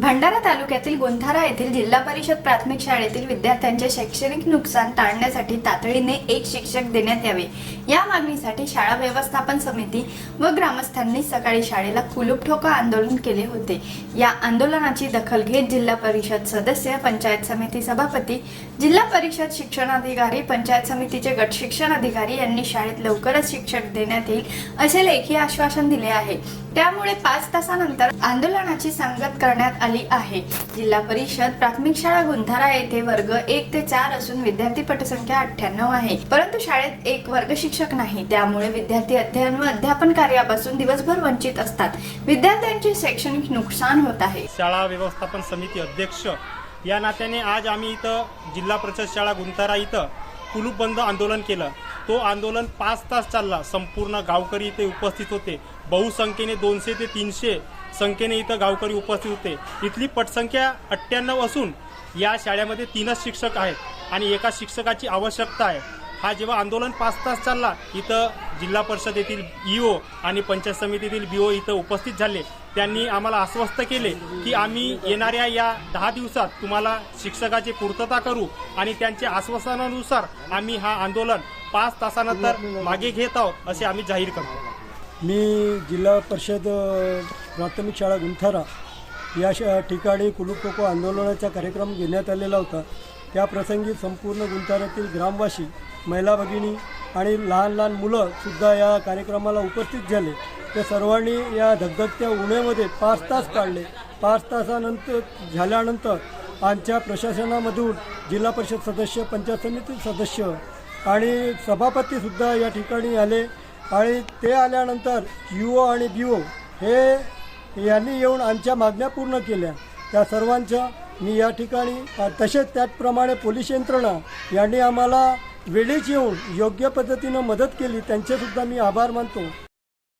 भंडारा तालुक्यातील गोंधारा येथील जिल्हा परिषद प्राथमिक शाळेतील विद्यार्थ्यांचे शैक्षणिक नुकसान टाळण्यासाठी तातडीने एक शिक्षक देण्यात यावे. या मागणीसाठी शाळा व्यवस्थापन समिती व ग्रामस्थांनी सकाळी शाळेला कुलूप ठोका आंदोलन केले होते. या आंदोलनाची दखल घेत जिल्हा परिषद सदस्य पंचायत समिती सभापती जिल्हा परिषद शिक्षणाधिकारी पंचायत समितीचे गट शिक्षण अधिकारी यांनी शाळेत लवकरच शिक्षक देण्यात येईल असे लेखी आश्वासन दिले आहे. त्यामुळे पाच तासानंतर आंदोलनाची सांगत करण्यात आली आहे. जिल्हा परिषद प्राथमिक शाळा गुंधारा येथे वर्ग एक ते चार असून विद्यार्थी पटसंख्या अठ्ठ्याण्णव आहे. परंतु शाळेत एक वर्ग शिक्षक नाही. त्यामुळे विद्यार्थी अध्ययन व अध्यापन कार्यापासून दिवसभर वंचित असतात. विद्यार्थ्यांचे शैक्षणिक नुकसान होत आहे. शाळा व्यवस्थापन समिती अध्यक्ष. या नात्याने आज आम्ही इथं जिल्हा परिषद शाळा गुंतारा इथं कुलूपबंद आंदोलन केलं. तो आंदोलन पाच तास चालला. संपूर्ण गावकरी इथे उपस्थित होते. बहुसंख्येने दोनशे ते तीनशे संख्येने इथं गावकरी उपस्थित होते. इथली पटसंख्या अठ्ठ्याण्णव असून या शाळेमध्ये तीनच शिक्षक आहेत आणि एका शिक्षकाची आवश्यकता आहे. हा जेव्हा आंदोलन पाच तास चालला इथं जिल्हा परिषद येथील ईओ आणि पंचायत समितीतील बीओ इथं उपस्थित झाले. त्यांनी आम्हाला आश्वस्त केले की आम्ही येणाऱ्या या दहा दिवसात तुम्हाला शिक्षकाची पूर्तता करू आणि त्यांच्या आश्वासनानुसार आम्ही हा आंदोलन पाच तासानंतर मागे घेत आहोत असे आम्ही जाहीर करतो. मी जिल्हा परिषद प्राथमिक शाळा गुंथारा या श ठिकाणी कुलूप आंदोलनाचा कार्यक्रम घेण्यात आलेला होता. त्या प्रसंगी संपूर्ण गुंथाऱ्यातील ग्रामवासी महिला भगिनी आणि लहान लहान मुलंसुद्धा या कार्यक्रमाला उपस्थित झाले. त्या सर्वांनी या धगधगत्या उन्हामध्ये पाच तास काढले. पाच तासानंतर झाल्यानंतर आमच्या प्रशासनामधून जिल्हा परिषद सदस्य पंचायत समिती सदस्य आणि सभापतीसुद्धा या ठिकाणी आले आणि ते आल्यानंतर यू ओ आणि बी ओ हे यांनी येऊन आमच्या मागण्या पूर्ण केल्या. त्या सर्वांच्या मी या ठिकाणी तसेच त्याचप्रमाणे पोलीस यंत्रणा यांनी आम्हाला वेळीच येऊन योग्य पद्धतीनं मदत केली त्यांचेसुद्धा मी आभार मानतो.